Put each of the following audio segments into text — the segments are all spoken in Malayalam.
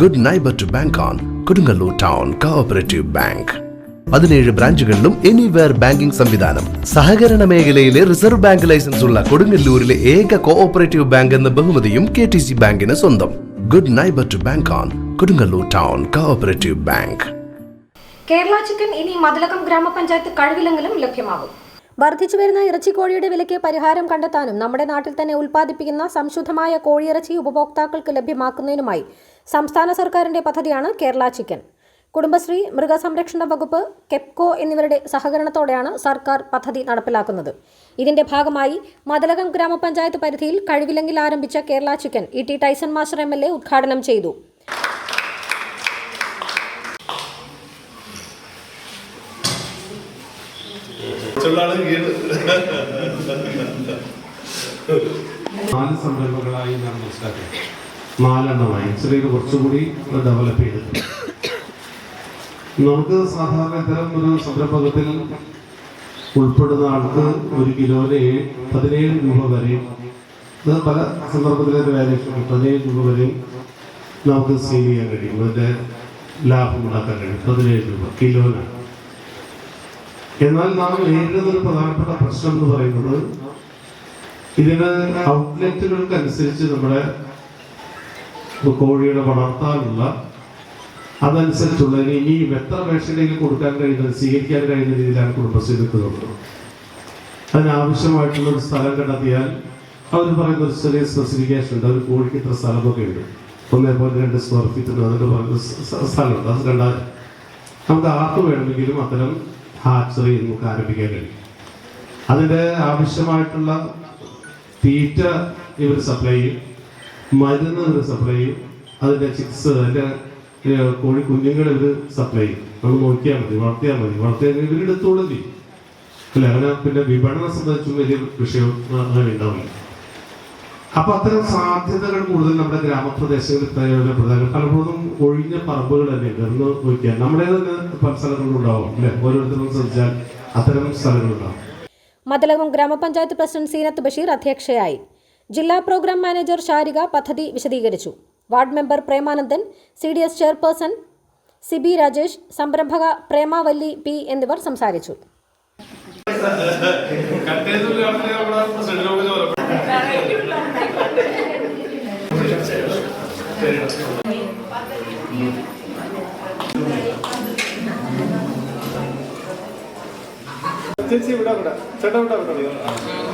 Good neighbour to bank on Kodungallur town cooperative bank പതിനേഴ് ബ്രാഞ്ചുകളിലും എനിവെയർ ബാങ്കിംഗ് സംവിധാനം. സഹകരണ മേഖലയിലെ റിസർവ് ബാങ്ക് ലൈസൻസ് ഉള്ള കൊടുങ്ങല്ലൂരിലെ ഏക കോഓപ്പറേറ്റീവ് ബാങ്ക് എന്ന ബഹുമതിയും കെ ടി സി ബാങ്കിന് സ്വന്തം. Good neighbour to bank on Kodungallur town cooperative bank Kerala chicken ഇനി മതിലകം ഗ്രാമപഞ്ചായത്ത് കഴിവിലെങ്കിലും ലഭ്യമാകും വർദ്ധിച്ചു വരുന്ന ഇറച്ചിക്കോഴിയുടെ വിലയ്ക്ക് പരിഹാരം കണ്ടെത്താനും നമ്മുടെ നാട്ടിൽ തന്നെ ഉൽപ്പാദിപ്പിക്കുന്ന സംശുദ്ധമായ കോഴിയിറച്ചി ഉപഭോക്താക്കൾക്ക് ലഭ്യമാക്കുന്നതിനുമായി സംസ്ഥാന സർക്കാരിന്റെ പദ്ധതിയാണ് കേരള ചിക്കൻ. കുടുംബശ്രീ മൃഗസംരക്ഷണ വകുപ്പ് കെപ്കോ എന്നിവരുടെ സഹകരണത്തോടെയാണ് സർക്കാർ പദ്ധതി നടപ്പിലാക്കുന്നത്. ഇതിന്റെ ഭാഗമായി മതലകം ഗ്രാമപഞ്ചായത്ത് പരിധിയിൽ കഴിവില്ലെങ്കിൽ ആരംഭിച്ച Kerala chicken E T Tyson master M L A ഉദ്ഘാടനം ചെയ്തു. നാല് സംരംഭങ്ങളായി നാം മനസ്സിലാക്കി. നാലെണ്ണമായി. ചെറിയ കുറച്ചുകൂടി ഡെവലപ്പ് ചെയ്തിട്ടുണ്ട് നമുക്ക് സാധാരണ ഇത്തരം ഒരു സംരംഭകത്തിൽ ഉൾപ്പെടുന്ന ആൾക്ക് ഒരു കിലോന് പതിനേഴ് രൂപ വരെ. ഇത് പല സന്ദർഭത്തിലെ വാല്യൂഷൻ പതിനേഴ് രൂപ വരെ നമുക്ക് സേവ് ചെയ്യാൻ കഴിയും. അതിന്റെ ലാഭം ഉണ്ടാക്കാൻ കഴിയും. പതിനേഴ് രൂപ കിലോനാണ് എന്നാൽ നാം നേരിടുന്ന ഒരു പ്രധാനപ്പെട്ട പ്രശ്നം എന്ന് പറയുന്നത് ഇതിന് ഔട്ട്ലെറ്റുകൾക്ക് അനുസരിച്ച് നമ്മുടെ കോഴിയുടെ വളർത്താനുള്ള അതനുസരിച്ചുള്ള ഇനി ഇനിയും എത്ര പേർഷനിലേക്ക് കൊടുക്കാൻ കഴിയുന്നത് സ്വീകരിക്കാൻ കഴിയുന്ന രീതിയിലാണ് കുടുംബശ്രീ നിൽക്കുന്നത് അതിനാവശ്യമായിട്ടുള്ള ഒരു സ്ഥലം കണ്ടെത്തിയാൽ അവർ പറയുന്ന ഒരു ചെറിയ സ്പെസിഫിക്കേഷൻ ഉണ്ട്. അവർ കോഴിക്ക് ഇത്ര സ്ഥലമൊക്കെ ഉണ്ട്. ഒന്നേ പോയിന്റ് രണ്ട് സ്ക്വയർ ഫീറ്റ് അതിന്റെ പറയുന്ന സ്ഥലമുണ്ട്. അത് കണ്ടാൽ നമുക്ക് ആർക്ക് വേണമെങ്കിലും അത്തരം ഹാച്ചറി നമുക്ക് ആരംഭിക്കാൻ കഴിയും. അതിന്റെ ആവശ്യമായിട്ടുള്ള തീറ്റ ഇവർ സപ്ലൈ ചെയ്യും. മരുന്ന് ഇവർ സപ്ലൈ ചെയ്യും അതിന്റെ ചിക്സ് അതിന്റെ കോഴി ഇവർ സപ്ലൈ ചെയ്യും. നമ്മൾ നോക്കിയാൽ മതി വളർത്തിയാൽ മതി. വളർത്തിയാൽ ഇവരെടുത്തോളം ചെയ്യും. അല്ല അങ്ങനെ പിന്നെ വിപണനം സംബന്ധിച്ചും വലിയ വിഷയം അങ്ങനെ ഉണ്ടാവില്ല. അപ്പൊ അത്തരം സാധ്യതകൾ കൂടുതൽ നമ്മുടെ ഗ്രാമപ്രദേശങ്ങളിൽ പ്രധാനം പലപ്പോഴും ഒഴിഞ്ഞ പറമ്പുകൾ തന്നെ ഉണ്ട്. എന്ന് നോക്കിയാൽ നമ്മുടെ തന്നെ പല സ്ഥലങ്ങളിലും ഉണ്ടാവും അല്ലെ? ഓരോരുത്തരും ശ്രദ്ധിച്ചാൽ അത്തരം സ്ഥലങ്ങളുണ്ടാവും മതലകം ഗ്രാമപഞ്ചായത്ത് പ്രസിഡന്റ് സീനത്ത് ബഷീർ അധ്യക്ഷയായി. ജില്ലാ പ്രോഗ്രാം മാനേജർ ഷാരിക പദ്ധതി വിശദീകരിച്ചു. Ward member Premanandan C D S chairperson Sibi Rajesh സംരംഭക പ്രേമാവല്ലി പി എന്നിവർ സംസാരിച്ചു. ചേച്ചി ഇവിടെ ഇവിടെ ചേട്ടാ ഇവിടെ ഇവിടെ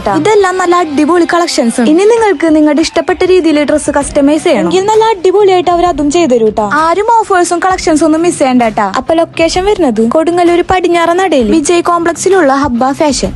കേട്ടോ. ഇതെല്ലാം നല്ല അടിപൊളി കളക്ഷൻസ് ഇനി നിങ്ങൾക്ക് നിങ്ങളുടെ ഇഷ്ടപ്പെട്ട രീതിയിൽ ഡ്രസ്സ് കസ്റ്റമൈസ് ചെയ്യണം. നല്ല അടിപൊളിയായിട്ട് അവർ അതും ചെയ്തു കേട്ടോ ആരും ഓഫേഴ്സും കളക്ഷൻസും ഒന്നും മിസ് ചെയ്യണ്ട അപ്പൊ ലൊക്കേഷൻ വരുന്നത് കൊടുങ്ങല്ലൂർ പടിഞ്ഞാറ നടയിൽ വിജയ് കോംപ്ലക്സിലുള്ള ഹബ്ബ ഫാഷൻ